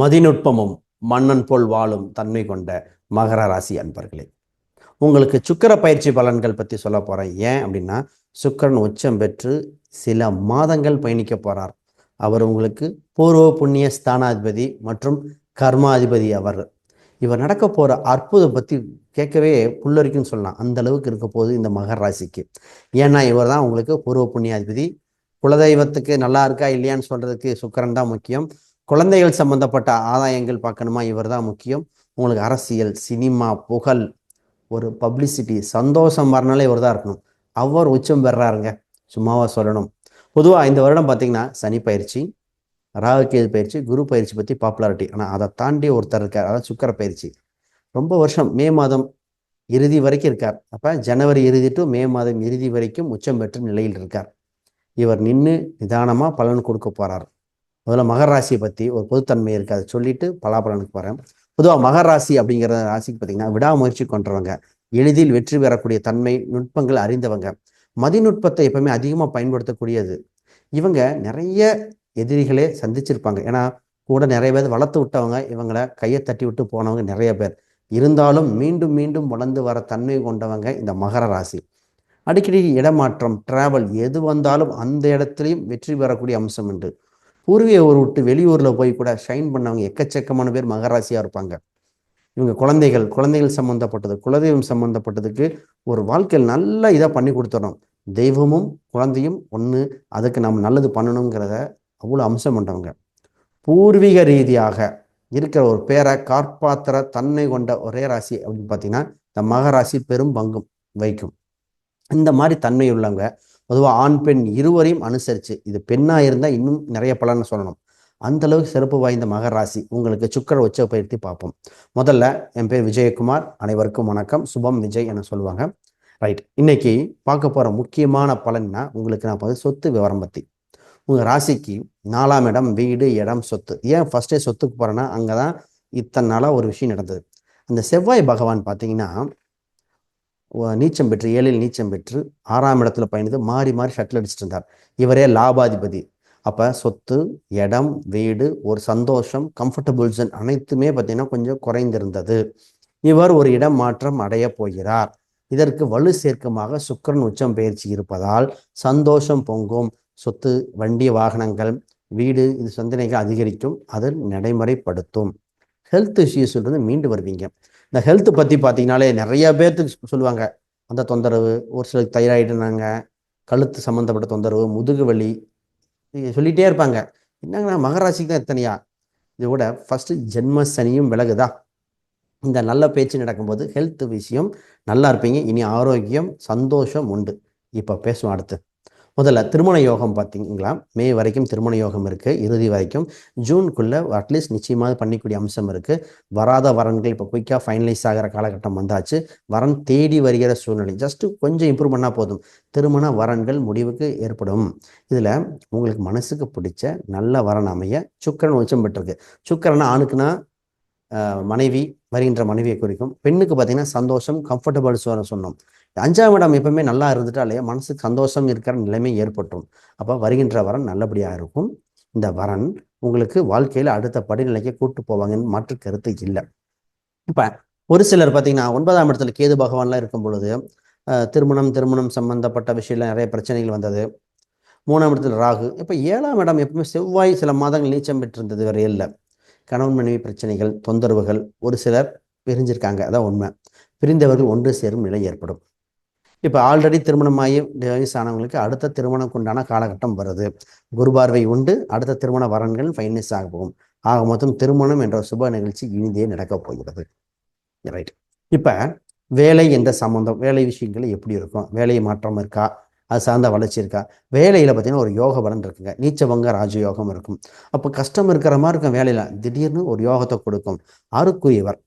மதிநுட்பமும் மன்னன் போல் வாழும் தன்மை கொண்ட மகர ராசி அன்பர்களே. உங்களுக்கு சுக்கர பயிற்சி பலன்கள் பற்றி சொல்ல போகிறேன் ஏன் அப்படின்னா சுக்கரன் உச்சம் பெற்று சில மாதங்கள் பயணிக்க போகிறார் அவர் உங்களுக்கு பூர்வ புண்ணிய ஸ்தானாதிபதி மற்றும் கர்மாதிபதி அவர். இவர் நடக்க போகிற அற்புதம் பற்றி கேட்கவே புல்லரிக்குன்னு சொல்லலாம். அந்த அளவுக்கு இருக்க போகுது இந்த மகர ராசிக்கு. ஏன்னா இவர் தான் உங்களுக்கு பூர்வ புண்ணியாதிபதி. குலதெய்வத்துக்கு நல்லா இருக்கா இல்லையான்னு சொல்கிறதுக்கு சுக்கரன் தான் முக்கியம். குழந்தைகள் சம்பந்தப்பட்ட ஆதாயங்கள் பார்க்கணுமா? இவர் தான் முக்கியம். உங்களுக்கு அரசியல் சினிமா புகழ் ஒரு பப்ளிசிட்டி சந்தோஷம் வரனாலே இவர் தான் இருக்கணும். அவர் உச்சம் பெறாருங்க. சும்மாவா சொல்லணும். பொதுவாக இந்த வருடம் பார்த்தீங்கன்னா சனி பயிற்சி ராகுகேது பயிற்சி குரு பயிற்சி பற்றி பாப்புலாரிட்டி ஆனால் அதை தாண்டி ஒருத்தர் இருக்கார். அதாவது சுக்கர பயிற்சி. ரொம்ப வருஷம் மே மாதம் இறுதி வரைக்கும் இருக்கார். அப்போ ஜனவரி இறுதி டு மே மாதம் இறுதி வரைக்கும் உச்சம் பெற்ற நிலையில் இருக்கார். இவர் நின்று நிதானமாக பலன் கொடுக்க போகிறார் முதல்ல மகர ராசியை பற்றி ஒரு பொதுத்தன்மை இருக்குது அதை சொல்லிட்டு பலாபலனுக்கு போகிறேன் பொதுவாக மகர ராசி அப்படிங்கிற ராசிக்கு பார்த்தீங்கன்னா விடாமுயற்சி கொண்டவங்க எளிதில் வெற்றி பெறக்கூடிய தன்மை நுட்பங்கள் அறிந்தவங்க. மதிநுட்பத்தை எப்பவுமே அதிகமாக பயன்படுத்தக்கூடியது. இவங்க நிறைய எதிரிகளே சந்திச்சிருப்பாங்க. ஏன்னா கூட நிறைய பேர் வளர்த்து விட்டவங்க இவங்களை கையை தட்டி விட்டு போனவங்க நிறைய பேர். இருந்தாலும் மீண்டும் மீண்டும் வளர்ந்து வர தன்மை கொண்டவங்க இந்த மகர ராசி. அடிக்கடி இடமாற்றம் டிராவல் எது வந்தாலும் அந்த இடத்துலையும் வெற்றி பெறக்கூடிய அம்சம் உண்டு. பூர்வீக ஊர் விட்டு வெளியூரில் போய் கூட ஷைன் பண்ணவங்க எக்கச்சக்கமான பேர் மகராசியாக இருப்பாங்க. இவங்க குழந்தைகள் குழந்தைகள் சம்மந்தப்பட்டது குலதெய்வம் சம்மந்தப்பட்டதுக்கு ஒரு வாழ்க்கையில் நல்ல இதாக பண்ணி கொடுத்துடணும் தெய்வமும் குழந்தையும் ஒன்று அதுக்கு நம்ம நல்லது பண்ணணுங்கிறத அவ்வளோ அம்சம் பண்ணுறவங்க பூர்வீக ரீதியாக இருக்கிற ஒரு பேரை காப்பாற்றுற தன்மை கொண்ட ஒரே ராசி அப்படின்னு பார்த்தீங்கன்னா இந்த மகராசி பெரும் பங்கும் வைக்கும் இந்த மாதிரி தன்மை உள்ளவங்க பொதுவாக ஆண் பெண் இருவரையும் அனுசரித்து இது பெண்ணாக இருந்தால் இன்னும் நிறைய பலன்னு சொல்லணும். அந்த அளவுக்கு சிறப்பு வாய்ந்த மகராசி உங்களுக்கு சுக்கர உச்ச பயிற்சி பார்ப்போம். முதல்ல என் பேர் விஜயகுமார். அனைவருக்கும் வணக்கம். சுபம் விஜய் என சொல்லுவாங்க. ரைட். இன்னைக்கு பார்க்க போகிற முக்கியமான பலன்னா உங்களுக்கு நான் பார்த்து சொத்து விவரம் பற்றி உங்கள் ராசிக்கு நாலாம் இடம் வீடு இடம் சொத்து. ஏன் ஃபர்ஸ்டே சொத்துக்கு போகிறேன்னா அங்கே தான் இத்தனை நாளாக ஒரு விஷயம் நடந்தது. அந்த செவ்வாய் பகவான் பார்த்தீங்கன்னா நீச்சம் பெற்று ஏழில் நீச்சம் பெற்று ஆறாம் இடத்துல பயணித்து மாறி மாறி ஷட்டில் அடிச்சிட்டு இருந்தார். இவரே லாபாதிபதி. அப்போ சொத்து இடம் வீடு ஒரு சந்தோஷம் கம்ஃபர்டபுள் அனைத்துமே பார்த்தீங்கன்னா கொஞ்சம் குறைந்திருந்தது. இவர் ஒரு இடம் மாற்றம் அடைய போகிறார். இதற்கு வலு சேர்க்கமாக சுக்கரன் உச்சம் பயிற்சி இருப்பதால் சந்தோஷம் பொங்கும். சொத்து வண்டி வாகனங்கள் வீடு இது சிந்தனைகள் அதிகரிக்கும். அதை நடைமுறைப்படுத்தும். ஹெல்த் இஷ்யூஸ்ன்றது மீண்டு வருவீங்க. இந்த ஹெல்த் பற்றி பார்த்தீங்கனாலே நிறைய பேர்த்துக்கு சொல்லுவாங்க. அந்த தொந்தரவு ஒரு சிலருக்கு தைராய்டுனாங்க கழுத்து சம்மந்தப்பட்ட தொந்தரவு முதுகு வலி சொல்லிகிட்டே இருப்பாங்க. என்னங்கண்ணா மகராசிக்கு தான் எத்தனையா? இது கூட ஃபஸ்ட்டு ஜென்ம சனியும் விலகுதா? இந்த நல்ல பேச்சு நடக்கும்போது ஹெல்த் விஷயம் நல்லா இருப்பீங்க. இனி ஆரோக்கியம் சந்தோஷம் உண்டு. இப்போ பேசுவோம் அடுத்து. முதல்ல திருமண யோகம் பார்த்தீங்களா? மே வரைக்கும் திருமண யோகம் இருக்குது இறுதி வரைக்கும் ஜூனுக்குள்ளே அட்லீஸ்ட் நிச்சயமாக பண்ணிக்கூடிய அம்சம் இருக்குது வராத வரன்கள் இப்போ குயிக்காக ஃபைனலைஸ் ஆகிற காலகட்டம் வந்தாச்சு. வரன் தேடி வருகிற சூழ்நிலை. ஜஸ்ட்டு கொஞ்சம் இம்ப்ரூவ் பண்ணால் போதும். திருமண வரன்கள் முடிவுக்கு ஏற்படும். இதில் உங்களுக்கு மனசுக்கு பிடிச்ச நல்ல வரன் அமைய சுக்கரன் உச்சம் பெற்றிருக்கு. சுக்கரன் ஆணுக்குன்னா மனைவி வருகின்ற மனைவியை குறிக்கும். பெண்ணுக்கு பார்த்தீங்கன்னா சந்தோஷம் கம்ஃபர்டபுள் சொன்னோம். அஞ்சாம் இடம் எப்பவுமே நல்லா இருந்துட்டாலே மனசுக்கு சந்தோஷம் இருக்கிற நிலைமை ஏற்பட்டும் அப்போ வருகின்ற வரன் நல்லபடியாக இருக்கும். இந்த வரன் உங்களுக்கு வாழ்க்கையில் அடுத்த படிநிலைக்கு கூட்டு போவாங்கன்னு மாற்று கருத்து இல்லை. இப்போ ஒரு சிலர் பார்த்தீங்கன்னா ஒன்பதாம் இடத்துல கேது பகவான்லாம் இருக்கும் பொழுது திருமணம் திருமணம் சம்பந்தப்பட்ட விஷயத்தில் நிறைய பிரச்சனைகள் வந்தது. மூணாம் இடத்துல ராகு. இப்போ ஏழாம் இடம் எப்பவுமே செவ்வாய் சில மாதங்கள் நீச்சம் பெற்றிருந்தது வேற இல்லை. கணவன் மனைவி பிரச்சனைகள் தொந்தரவுகள் ஒரு சிலர் பிரிஞ்சிருக்காங்க. அதான் உண்மை. பிரிந்தவர்கள் ஒன்று சேரும் நிலை ஏற்படும். இப்போ ஆல்ரெடி திருமணமாகி டிவைஸ் ஆனவங்களுக்கு அடுத்த திருமணம் உண்டான காலகட்டம் வருது. குருபார்வை உண்டு அடுத்த திருமண வரன்கள் ஃபைனஸ் ஆக போகும். ஆக மொத்தம் திருமணம் என்ற சுப நிகழ்ச்சி இனிதே நடக்கப் போகிறது. ரைட் இப்போ வேலை என்ற சம்மந்தம் வேலை விஷயங்கள் எப்படி இருக்கும்? வேலை மாற்றம் இருக்கா? அது சார்ந்த வளர்ச்சி இருக்கா? வேலையில் பார்த்தீங்கன்னா ஒரு யோக பலன் இருக்குங்க. நீச்சவங்க ராஜயோகம் இருக்கும். அப்போ கஷ்டம் இருக்கிற மாதிரி இருக்கும் வேலையில். திடீர்னு ஒரு யோகத்தை கொடுக்கும். அருக்குரியவர்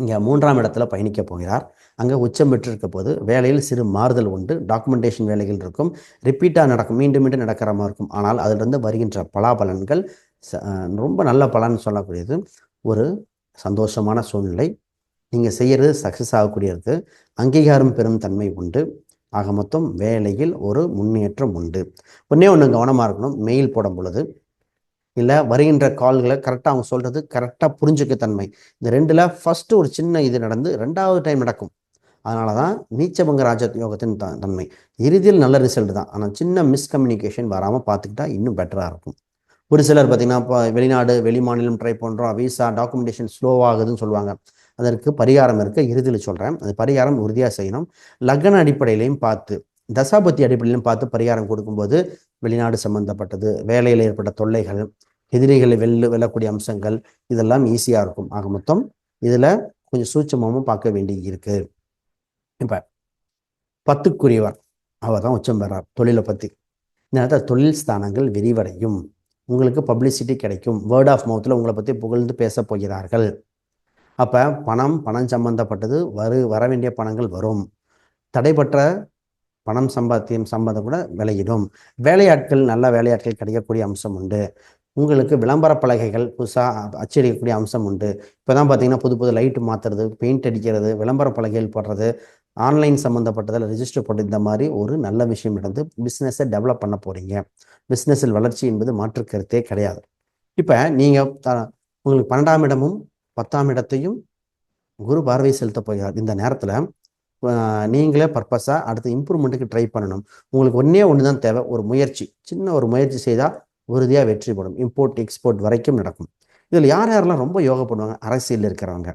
இங்கே மூன்றாம் இடத்துல பயணிக்க போகிறார். அங்கே உச்சம் பெற்றிருக்க போது வேலையில் சிறு மாறுதல் உண்டு. டாக்குமெண்டேஷன் வேலைகள் இருக்கும். ரிப்பீட்டாக நடக்கும். மீண்டும் மீண்டும் நடக்கிற மாதிரி இருக்கும். ஆனால் அதிலிருந்து வருகின்ற பலாபலன்கள் ரொம்ப நல்ல பலன் சொல்லக்கூடியது. ஒரு சந்தோஷமான சூழ்நிலை. நீங்கள் செய்கிறது சக்ஸஸ் ஆகக்கூடியது. அங்கீகாரம் பெறும் தன்மை உண்டு. ஆக மொத்தம் வேலையில் ஒரு முன்னேற்றம் உண்டு. ஒன்றே ஒன்று கவனமாக இருக்கணும். மெயில் போடும் பொழுது இல்லை வருகின்ற கால்களை கரெக்டாக அவங்க சொல்கிறது கரெக்டாக புரிஞ்சுக்க தன்மை. இந்த ரெண்டில் ஃபஸ்ட்டு ஒரு சின்ன இது நடந்து ரெண்டாவது டைம் நடக்கும். அதனால தான் நீச்சபங்க ராஜ யோகத்தின் த தன்மை. இறுதியில் நல்ல ரிசல்ட் தான். ஆனால் சின்ன மிஸ்கம்யூனிகேஷன் வராமல் பார்த்துக்கிட்டா இன்னும் பெட்டராக இருக்கும். ஒரு சிலர் பார்த்தீங்கன்னா இப்போ வெளிநாடு வெளி மாநிலம் ட்ரை பண்ணுறோம் விசா டாக்குமெண்டேஷன் ஸ்லோவாகுதுன்னு சொல்லுவாங்க. அதற்கு பரிகாரம் இருக்க இறுதியில் சொல்கிறேன் அது பரிகாரம் உறுதியாக செய்யணும். லக்ன அடிப்படையிலையும் பார்த்து தசாபத்தி அடிப்படையிலும் பார்த்து பரிகாரம் கொடுக்கும்போது வெளிநாடு சம்பந்தப்பட்டது வேலையில் ஏற்பட்ட தொல்லைகள் எதிரிகளை வெல்லு வெல்லக்கூடிய அம்சங்கள் இதெல்லாம் ஈஸியாக இருக்கும். ஆக மொத்தம் இதில் கொஞ்சம் சூட்சமாகவும் பார்க்க வேண்டி இருக்கு இப்போ பத்துக்குரியவர் அவர் தான் உச்சம் பெறார். தொழிலை பற்றி இந்த நேரத்தில் தொழில் ஸ்தானங்கள் விரிவடையும். உங்களுக்கு பப்ளிசிட்டி கிடைக்கும். வேர்ட் ஆஃப் மவுத்தில் உங்களை பற்றி புகழ்ந்து பேச போகிறார்கள். அப்போ பணம் பணம் சம்பந்தப்பட்டது வரு வர வேண்டிய பணங்கள் வரும். தடைப்பட்ட பணம் சம்பாத்தியம் சம்பந்தம் கூட விளையிடும் வேலையாட்கள் நல்ல வேலையாட்கள் கிடைக்கக்கூடிய அம்சம் உண்டு. உங்களுக்கு விளம்பர பலகைகள் புதுசாக அச்சடிக்கக்கூடிய அம்சம் உண்டு. இப்போ தான் பார்த்தீங்கன்னா புது புது லைட்டு மாற்றுறது பெயிண்ட் அடிக்கிறது விளம்பர பலகைகள் போடுறது ஆன்லைன் சம்மந்தப்பட்டதில் ரிஜிஸ்டர் போட்டு இந்த மாதிரி ஒரு நல்ல விஷயம் நடந்து பிஸ்னஸை டெவலப் பண்ண போகிறீங்க பிஸ்னஸில் வளர்ச்சி என்பது மாற்று கருத்தே கிடையாது. இப்போ நீங்கள் உங்களுக்கு பன்னெண்டாம் இடமும் பத்தாம் இடத்தையும் குரு பார்வை செலுத்த போகிறார். இந்த நேரத்தில் நீங்களே பர்பஸாக அடுத்த இம்ப்ரூவ்மெண்ட்டுக்கு ட்ரை பண்ணணும். உங்களுக்கு ஒன்றே ஒன்று தான் தேவை ஒரு முயற்சி. சின்ன ஒரு முயற்சி செய்தால் உறுதியாக வெற்றி பெறும். இம்போர்ட் எக்ஸ்போர்ட் வரைக்கும் நடக்கும். இதில் யார் யாரெல்லாம் ரொம்ப யோகா பண்ணுவாங்க? அரசியலில் இருக்கிறவங்க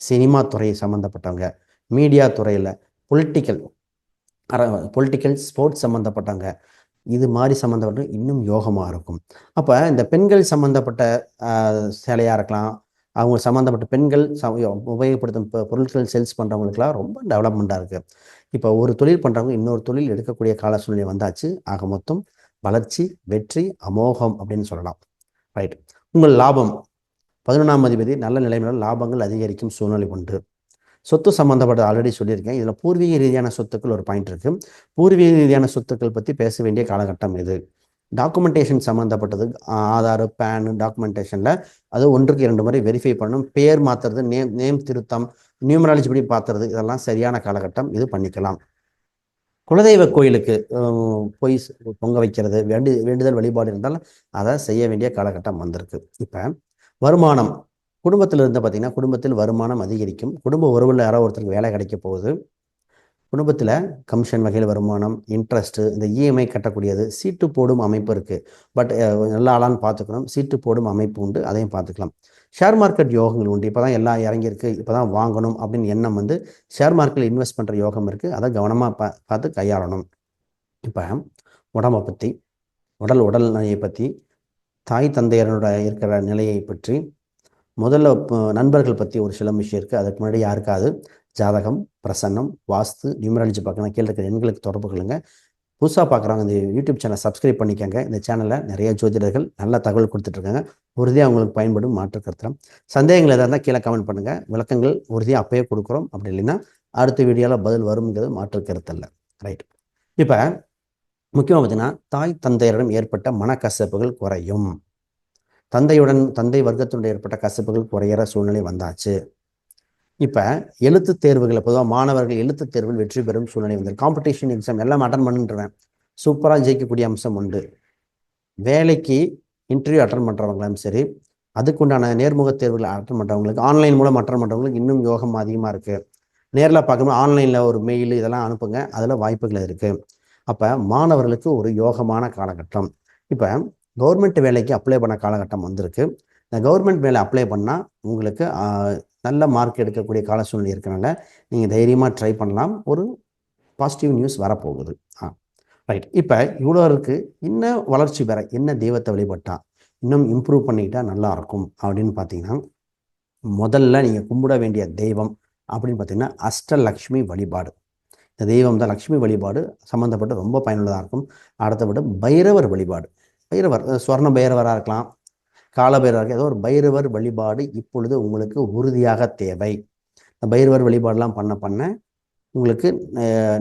சினிமா துறை சம்மந்தப்பட்டவங்க மீடியா துறையில் பொலிட்டிக்கல் அர பொலிட்டிக்கல் ஸ்போர்ட்ஸ் சம்மந்தப்பட்டவங்க இது மாதிரி சம்மந்தப்பட்ட இன்னும் யோகமாக இருக்கும். அப்போ இந்த பெண்கள் சம்மந்தப்பட்ட சேலையாக இருக்கலாம் அவங்க சம்மந்தப்பட்ட பெண்கள் ச உபயோகப்படுத்தும் பொருட்கள் சேல்ஸ் பண்ணுறவங்களுக்குலாம் ரொம்ப டெவலப்மெண்ட்டாக இருக்குது இப்போ ஒரு தொழில் பண்ணுறவங்க இன்னொரு தொழில் எடுக்கக்கூடிய கால சூழ்நிலை வந்தாச்சு. ஆக மொத்தம் வளர்ச்சி வெற்றி அமோகம் அப்படின்னு சொல்லலாம். ரைட் உங்கள் லாபம். பதினொன்றாம் அதிபதி நல்ல நிலைமையில் லாபங்கள் அதிகரிக்கும் சூழ்நிலை உண்டு சொத்து சம்மந்தப்பட்ட ஆல்ரெடி சொல்லியிருக்கேன். இதில் பூர்வீக ரீதியான சொத்துக்கள் ஒரு பாயிண்ட் இருக்குது பூர்வீக ரீதியான சொத்துக்கள் பற்றி பேச வேண்டிய காலகட்டம் இது. டாக்குமெண்டேஷன் சம்மந்தப்பட்டது ஆதார் பேன் டாக்குமெண்டேஷனில் அது ஒன்றுக்கு இரண்டு முறை வெரிஃபை பண்ணணும். பேர் மாற்றுறது நேம் நேம் திருத்தம் நியூமராலஜி படி பார்த்துறது இதெல்லாம் சரியான காலகட்டம். இது பண்ணிக்கலாம். குலதெய்வ கோயிலுக்கு போய் பொங்க வைக்கிறது வேண்டு வேண்டுதல் வழிபாடு இருந்தாலும் அதை செய்ய வேண்டிய காலகட்டம் வந்திருக்கு. இப்போ வருமானம். குடும்பத்தில் இருந்து பார்த்தீங்கன்னா குடும்பத்தில் வருமானம் அதிகரிக்கும். குடும்ப உறவில் யாரோ ஒருத்தருக்கு வேலை கிடைக்க போகுது. குடும்பத்தில் கமிஷன் வகையில் வருமானம் இன்ட்ரெஸ்ட்டு இந்த இஎம்ஐ கட்டக்கூடியது சீட்டு போடும் அமைப்பு இருக்குது பட் நல்ல ஆளான்னு பார்த்துக்கணும். சீட்டு போடும் அமைப்பு உண்டு. அதையும் பார்த்துக்கலாம். ஷேர் மார்க்கெட் யோகங்கள் உண்டு. இப்போ தான் எல்லாம் இறங்கியிருக்கு. இப்போ தான் வாங்கணும் அப்படின்னு எண்ணம் வந்து ஷேர் மார்க்கெட்டில் இன்வெஸ்ட் பண்ணுற யோகம் இருக்குது அதை கவனமாக பா பார்த்து கையாளணும். இப்போ உடம்பை பற்றி உடல் உடல் நிலையை பற்றி தாய் தந்தையரோட இருக்கிற நிலையை பற்றி முதல்ல நண்பர்கள் பற்றி ஒரு சில விஷயம் இருக்குது அதுக்கு முன்னாடி யாருக்காவது ஜாதகம் பிரசன்னம் வாஸ்து நியூமராலஜி பார்க்கணும். கீழே இருக்கிற எண்களுக்கு தொடர்பு கொள்ளுங்க. புதுசாக பார்க்குறவங்க இந்த யூடியூப் சேனல் சப்ஸ்கிரைப் பண்ணிக்கோங்க. இந்த சேனலில் நிறைய ஜோதிடர்கள் நல்ல தகவல் கொடுத்துட்ருக்காங்க. உறுதியாக அவங்களுக்கு பயன்படும் மாற்று சந்தேகங்கள் எதாக இருந்தால் கீழே கமெண்ட் பண்ணுங்கள் விளக்கங்கள் உறுதியாக அப்பயே கொடுக்குறோம். அப்படி இல்லைன்னா அடுத்த வீடியோவில் பதில் வருங்கிறது மாற்றுக்கருத்தல்ல. ரைட் இப்போ முக்கியமாக பார்த்தீங்கன்னா தாய் தந்தையரிடம் ஏற்பட்ட மனக்கசப்புகள் குறையும். தந்தையுடன் தந்தை வர்க்கத்துடன் ஏற்பட்ட கசப்புகள் குறையிற சூழ்நிலை வந்தாச்சு. இப்போ எழுத்து தேர்வுகளை பொதுவாக மாணவர்கள் எழுத்து தேர்வில் வெற்றி பெறும் சூழ்நிலை வந்து காம்படிஷன் எக்ஸாம் எல்லாம் அட்டன் பண்ணுன்றேன் சூப்பராக ஜெயிக்கக்கூடிய அம்சம் உண்டு. வேலைக்கு இன்டர்வியூ அட்டன் பண்ணுறவங்களும் சரி அதுக்குண்டான நேர்முக தேர்வுகளை அட்டன் பண்ணுறவங்களுக்கு ஆன்லைன் மூலம் அட்டன் பண்ணுறவங்களுக்கு இன்னும் யோகம் அதிகமாக இருக்குது நேரில் பார்க்கும்போது ஆன்லைனில் ஒரு மெயில் இதெல்லாம் அனுப்புங்க அதில் வாய்ப்புகள் இருக்குது அப்போ மாணவர்களுக்கு ஒரு யோகமான காலகட்டம். இப்போ கவர்மெண்ட் வேலைக்கு அப்ளை பண்ண காலகட்டம் வந்திருக்கு. இந்த கவர்மெண்ட் வேலை அப்ளை பண்ணால் உங்களுக்கு நல்ல மார்க் எடுக்கக்கூடிய கால சூழ்நிலை இருக்கனால நீங்கள் தைரியமாக ட்ரை பண்ணலாம். ஒரு பாசிட்டிவ் நியூஸ் வரப்போகுது. ஆ ரைட் இப்போ இவ்வளோ இருக்குது இன்னும் வளர்ச்சி பெற என்ன தெய்வத்தை வழிபட்டா இன்னும் இம்ப்ரூவ் பண்ணிக்கிட்டா நல்லா இருக்கும் அப்படின்னு பார்த்தீங்கன்னா முதல்ல நீங்கள் கும்பிட வேண்டிய தெய்வம் அப்படின்னு பார்த்தீங்கன்னா அஷ்டலக்ஷ்மி வழிபாடு. இந்த தெய்வம் தான் லக்ஷ்மி வழிபாடு. சம்மந்தப்பட்டு ரொம்ப பயனுள்ளதாக இருக்கும். அடுத்தபடி பைரவர் வழிபாடு. பைரவர் ஸ்வர்ண பைரவராக இருக்கலாம். காலபைரவர் ஏதோ ஒரு பைரவர் வழிபாடு இப்பொழுது உங்களுக்கு உறுதியாக தேவை. பைரவர் வழிபாடெலாம் பண்ண பண்ண உங்களுக்கு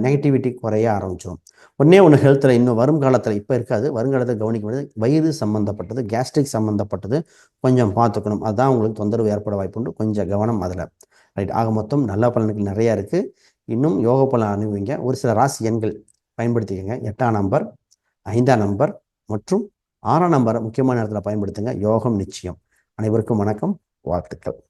நெகட்டிவிட்டி குறைய ஆரம்பிச்சிடும் ஒன்றே ஒன்று ஹெல்த்தில் இன்னும் வரும் காலத்தில் இப்போ இருக்காது. வருங்காலத்தில் கவனிக்க வேண்டியது வயிறு சம்மந்தப்பட்டது கேஸ்ட்ரிக் சம்மந்தப்பட்டது கொஞ்சம் பார்த்துக்கணும். அதுதான் உங்களுக்கு தொந்தரவு ஏற்பட வாய்ப்புண்டு கொஞ்சம் கவனம் அதில். ரைட் ஆக மொத்தம் நல்ல பலன்கள் நிறையா இருக்குது இன்னும் யோக பலன் அனுபவிங்க. ஒரு சில ராசி எண்கள் பயன்படுத்திக்கங்க. எட்டாம் நம்பர் ஐந்தாம் நம்பர் மற்றும் ஆறாம் நம்பரை முக்கியமான நேரத்தில் பயன்படுத்துங்க. யோகம் நிச்சயம். அனைவருக்கும் வணக்கம். வாழ்த்துக்கள்.